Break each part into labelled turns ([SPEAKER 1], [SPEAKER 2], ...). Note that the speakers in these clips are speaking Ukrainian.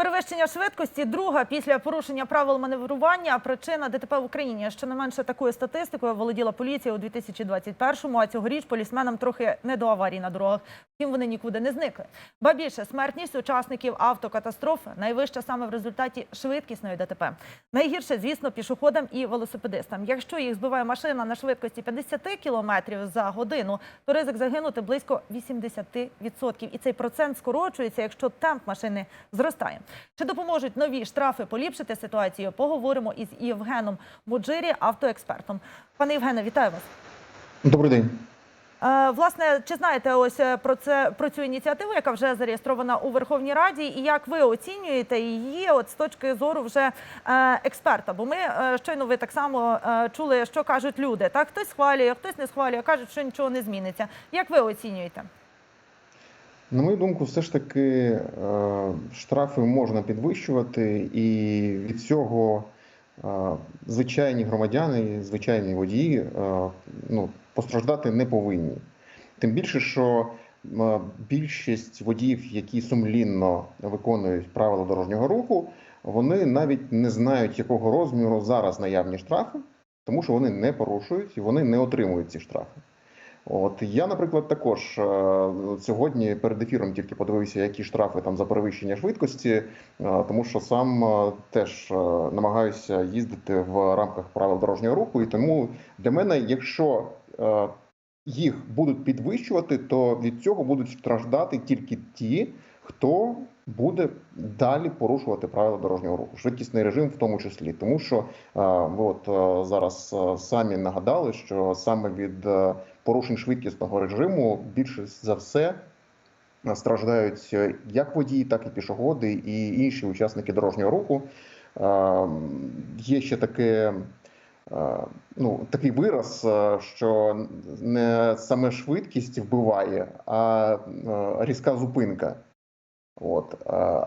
[SPEAKER 1] Перевищення швидкості друга після порушення правил маневрування причина ДТП в Україні. Щонайменше такою статистикою володіла поліція у 2021-му, а цьогоріч полісменам трохи не до аварій на дорогах. Втім, вони нікуди не зникли. Ба більше смертність учасників автокатастрофи найвища саме в результаті швидкісної ДТП. Найгірше, звісно, пішоходам і велосипедистам. Якщо їх збиває машина на швидкості 50 км за годину, то ризик загинути близько 80%. І цей процент скорочується, якщо темп машини зростає. Чи допоможуть нові штрафи поліпшити ситуацію? Поговоримо із Євгеном Муджирі, автоекспертом. Пане Євгене, вітаю вас.
[SPEAKER 2] Добрий день.
[SPEAKER 1] Е, Власне, чи знаєте ось е, про це про цю ініціативу, яка вже зареєстрована у Верховній Раді, і як ви оцінюєте її, от з точки зору вже е, експерта? Бо ми щойно ви так само чули, що кажуть люди. Так, хтось схвалює, хтось не схвалює, кажуть, що нічого не зміниться. Як ви оцінюєте?
[SPEAKER 2] На мою думку, все ж таки е, штрафи можна підвищувати, і від цього е, звичайні громадяни, звичайні водії е, ну, постраждати не повинні. Тим більше, що більшість водіїв, які сумлінно виконують правила дорожнього руху, вони навіть не знають, якого розміру зараз наявні штрафи, тому що вони не порушують і вони не отримують ці штрафи. От я, наприклад, також е, сьогодні перед ефіром тільки подивився, які штрафи там за перевищення швидкості, е, тому що сам е, теж намагаюся їздити в рамках правил дорожнього руху, і тому для мене, якщо їх будуть підвищувати, то від цього будуть страждати тільки ті, хто буде далі порушувати правила дорожнього руху, швидкісний режим в тому числі, тому що ви от зараз самі нагадали, що саме від порушень швидкісного режиму більше за все страждають як водії, так і пішоходи, і інші учасники дорожнього руху. Є ще таке. Ну, такий вираз, що не саме швидкість вбиває, а різка зупинка. От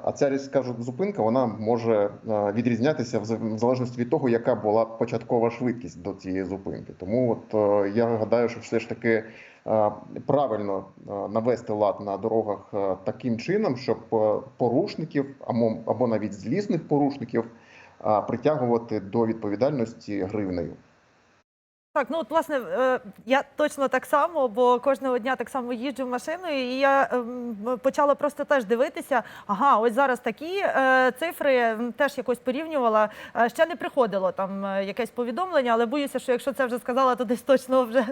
[SPEAKER 2] а ця різка зупинка вона може відрізнятися в залежності від того, яка була початкова швидкість до цієї зупинки. Тому от е, я гадаю, що все ж таки правильно навести лад на дорогах е, таким чином, щоб е, порушників або, навіть злісних порушників притягувати до відповідальності гривнею.
[SPEAKER 1] Так, ну от власне е, я точно так само, бо кожного дня так само їжджу машиною, і я ем, почала просто теж дивитися. Ага, ось зараз такі е, цифри теж якось порівнювала. Е, Ще не приходило там якесь повідомлення, але боюся, що якщо це вже сказала, то десь точно вже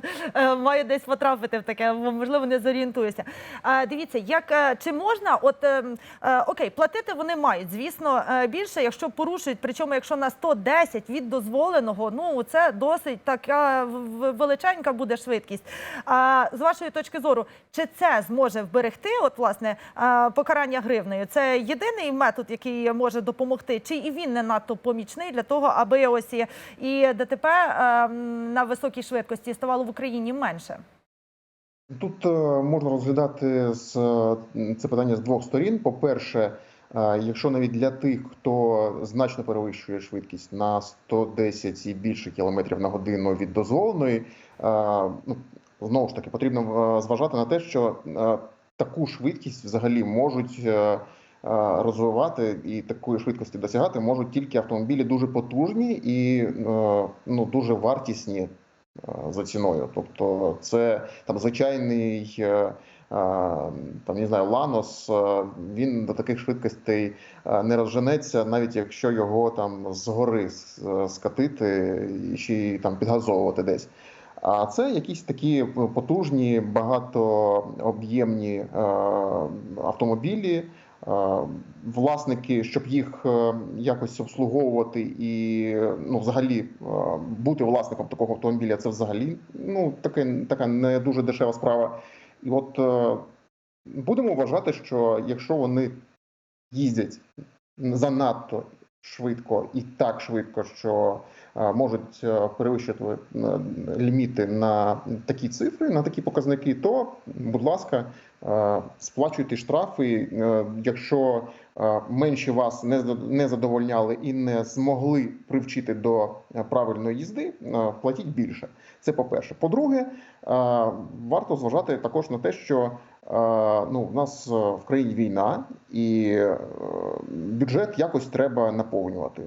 [SPEAKER 1] маю десь потрапити в таке, можливо, не зорієнтуюся. Дивіться, як чи можна, от ем, окей, платити вони мають, звісно, більше, якщо порушують, причому якщо на 110 від дозволеного, ну це досить така величенька буде швидкість. А з вашої точки зору, чи це зможе вберегти, от власне е, покарання гривнею? Це єдиний метод, який може допомогти, чи і він не надто помічний для того, аби ось і, ДТП е, на високій швидкості ставало в Україні менше?
[SPEAKER 2] Тут е, можна розглядати це питання з двох сторін. По-перше, е, якщо навіть для тих, хто значно перевищує швидкість на 110 і більше кілометрів на годину від дозволеної, е, ну знову ж таки потрібно е, зважати на те, що е, таку швидкість взагалі можуть е, е, розвивати і такої швидкості досягати можуть тільки автомобілі дуже потужні і е, ну дуже вартісні е, за ціною. Тобто, це там звичайний е, е, там не знаю, Ланос, е, він до таких швидкостей е, не розженеться, навіть якщо його там згори е, скатити і ще там підгазовувати десь. А це якісь такі потужні, багатооб'ємні е, автомобілі. Е, Власники, щоб їх е, якось обслуговувати і ну, взагалі е, бути власником такого автомобіля, це взагалі ну таке така не дуже дешева справа. І от будемо вважати, що якщо вони їздять занадто швидко і так швидко, що можуть перевищити ліміти на такі цифри, на такі показники, то, будь ласка, сплачуйте штрафи. Е, Якщо е, менші вас не задовольняли і не змогли привчити до е, правильної їзди, е, платіть більше. Це по-перше. По-друге, е, варто зважати також на те, що ну, в нас е, в країні війна, і е, бюджет якось треба наповнювати.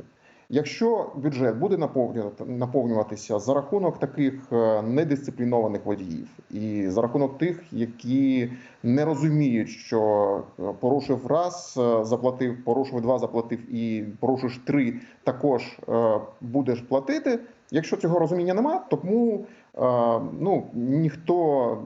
[SPEAKER 2] Якщо бюджет буде наповнювати, наповнюватися за рахунок таких е, недисциплінованих водіїв і за рахунок тих, які не розуміють, що е, порушив раз, е, заплатив, порушив два, заплатив і порушиш три, також будеш платити. Якщо цього розуміння нема, тому е, ну ніхто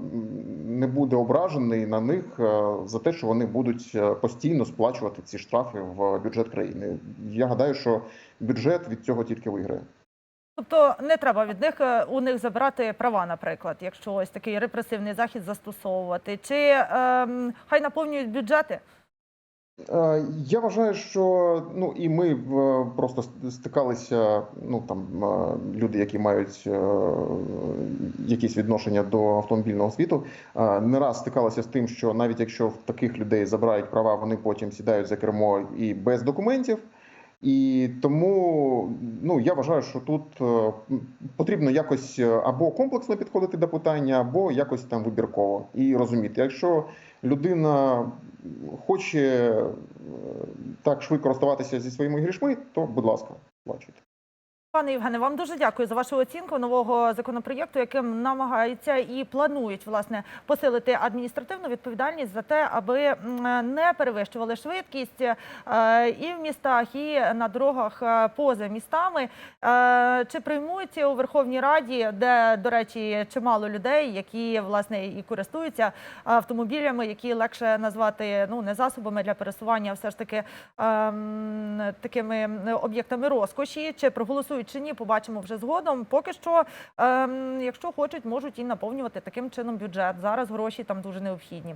[SPEAKER 2] не буде ображений на них е, за те, що вони будуть е, постійно сплачувати ці штрафи в бюджет країни. Я гадаю, що бюджет від цього тільки виграє.
[SPEAKER 1] Тобто не треба від них у них забирати права, наприклад, якщо ось такий репресивний захід застосовувати, чи ем, хай наповнюють бюджети.
[SPEAKER 2] Е, Я вважаю, що ну і ми е, просто стикалися. Ну там е, люди, які мають якісь відношення до автомобільного світу, не раз стикалися з тим, що навіть якщо в таких людей забирають права, вони потім сідають за кермо і без документів. І тому ну я вважаю, що тут потрібно якось або комплексно підходити до питання, або якось там вибірково і розуміти, якщо людина хоче е, так швидко розставатися зі своїми грішми, то будь ласка, плачуйте.
[SPEAKER 1] Пане Євгене, вам дуже дякую за вашу оцінку нового законопроєкту, яким намагаються і планують власне посилити адміністративну відповідальність за те, аби не перевищували швидкість е, і в містах, і на дорогах е, поза містами. Е, Чи приймуть у Верховній Раді, де, до речі, чимало людей, які власне і користуються автомобілями, які легше назвати ну не засобами для пересування, а все ж таки ем, такими об'єктами розкоші, чи проголосують чи ні, побачимо вже згодом. Поки що, ем, якщо хочуть, можуть і наповнювати таким чином бюджет. Зараз гроші там дуже необхідні.